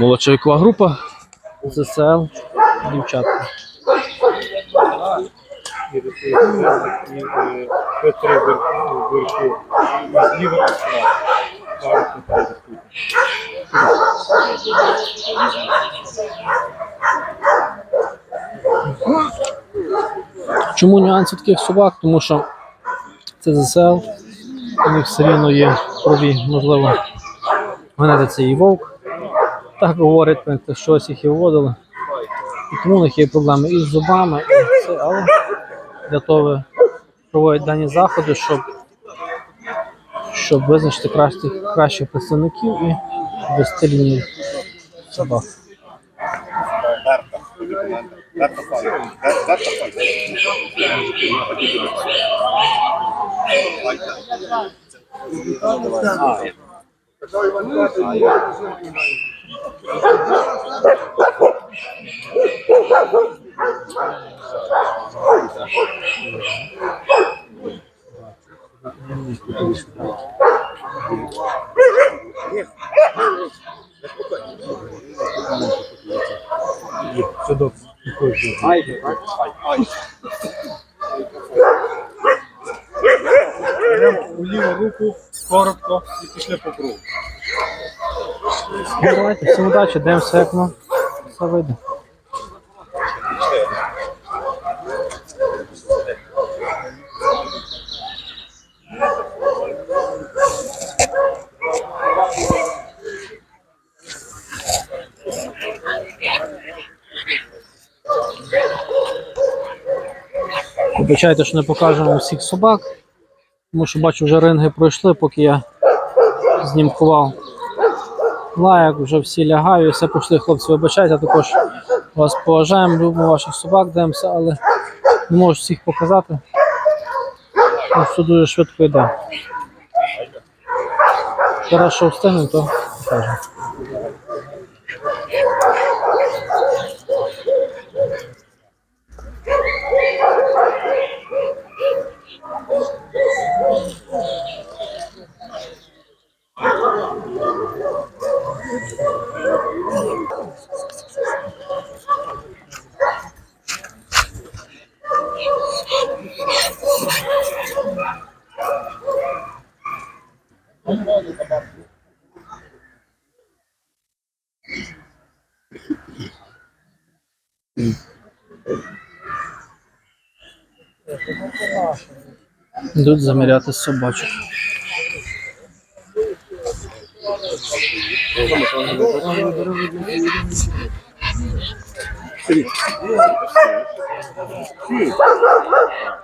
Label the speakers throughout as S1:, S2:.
S1: Молодша вікова група. ЗСЛ. Дівчатка. Чому нюанси таких собак? Тому що це ЗСЛ, у них все рівно є крові, можливо, генетиться і вовк. Так говорять, що щось їх і вводили. І тому у них є проблеми і з зубами, і все, але для того проводять дані заходи, щоб, щоб визначити кращих, кращих представників і вести лінію
S2: Судок такой же. Беремо у ліву руку коротко і пішли по кругу.
S1: Ну, давайте, всім удачі, дивимося, як воно все вийде. Вибачайте, що не покажемо всіх собак, тому що бачу, вже ринги пройшли, поки я знімкував лайк, вже всі лягаю, все пішли, хлопці, вибачайте, також вас поважаємо, любимо ваших собак, дивимося, але не можу всіх показати. Ну, Все дуже швидко йде. Зараз що встигнемо, то покажемо. Йдуть заміряти собачок.
S3: Алло.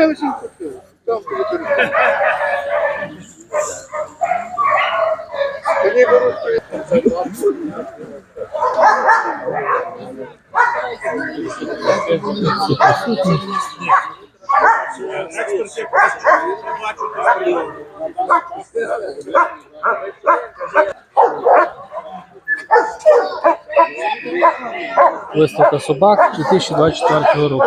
S3: лише. Там. Тоді беруть.
S1: Виставка собак 2024 року.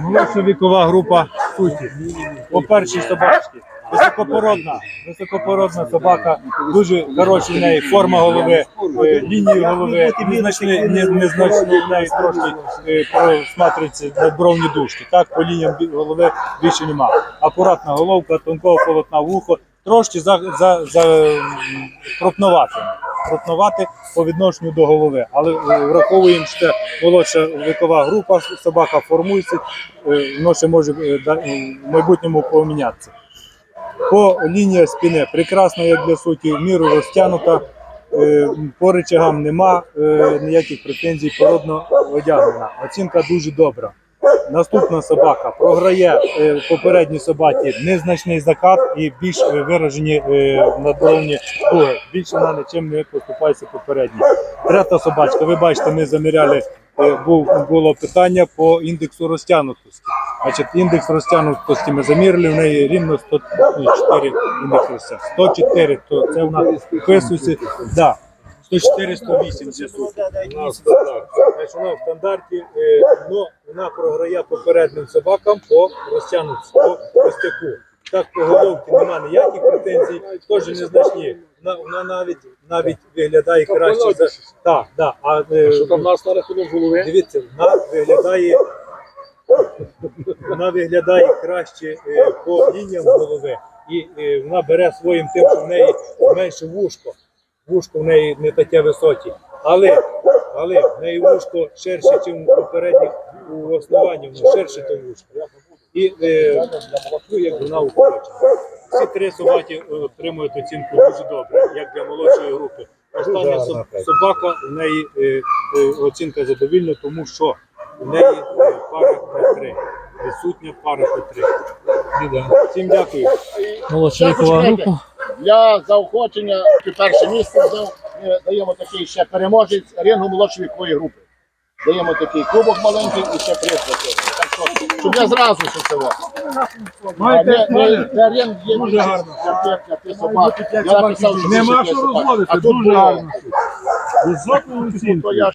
S2: Молодша вікова група суті. По першій собачці. Високопородна, високопородна собака, дуже хороша в неї форма голови, е, лінії голови, незначні, не- в неї трошки е, просматрюються надбровні дужки. Так, по лініям голови більше немає. Акуратна головка, тонкого полотна вухо, трошки за, за, за м, Крупновати по відношенню до голови. Але е, враховуємо, що молодша вікова група, собака формується, е, воно ще може е, в майбутньому помінятися. По лінії спини прекрасна, як для суті, в міру розтягнута. По речагам нема ніяких претензій, породно одягнена. Оцінка дуже добра. Наступна собака програє е, попередній собаці незначний закат і більш е, виражені е, надбровні дуги. Більше вона нічим не поступається попередній. Третя собачка, ви бачите, ми заміряли, було питання по індексу розтягнутості. Значить, індекс розтягнутості ми замірили, в неї рівно 104 індекс розтягнутості. 104, то це вона вписується. Да. 104 108 це суть. В стандарті. Значить, вона в стандарті, но вона програє попереднім собакам по розтягнутості, по костяку. Так по головці нема ніяких претензій, теж незначні. Вона, вона навіть навіть виглядає краще за так, да. А, е,
S3: Що там нас на рахунок голови?
S2: Дивіться, вона виглядає, вона виглядає краще е, по лініям голови. І е, вона бере своїм тим, що в неї менше вушко. Вушко в неї не таке високе. Але, але в неї вушко ширше, ніж у попередніх у основанні, воно ширше то вушко. І е, ну, як вона укорочена. Всі три собаки е, отримують оцінку дуже добре, як для молодшої групи. Остання соб- собака, у неї е, е, оцінка задовільна, тому що у неї е, пара П3. Присутня пара П3. Всім дякую.
S1: Молодша група.
S3: Для заохочення перше місце взяв, даємо такий ще переможець рингу молодшої вікової групи. Даємо такий кубок маленький і ще приз за це. Так що, щоб я зразу що це во. Маєте, не- ринг є
S2: Дуже гарно.
S3: для тих- для тих собак. Я написав, що
S2: Нема що
S3: собак.
S2: розводити,
S3: А тут
S2: дуже
S3: було.
S2: гарно. Високу оцінку.
S3: То я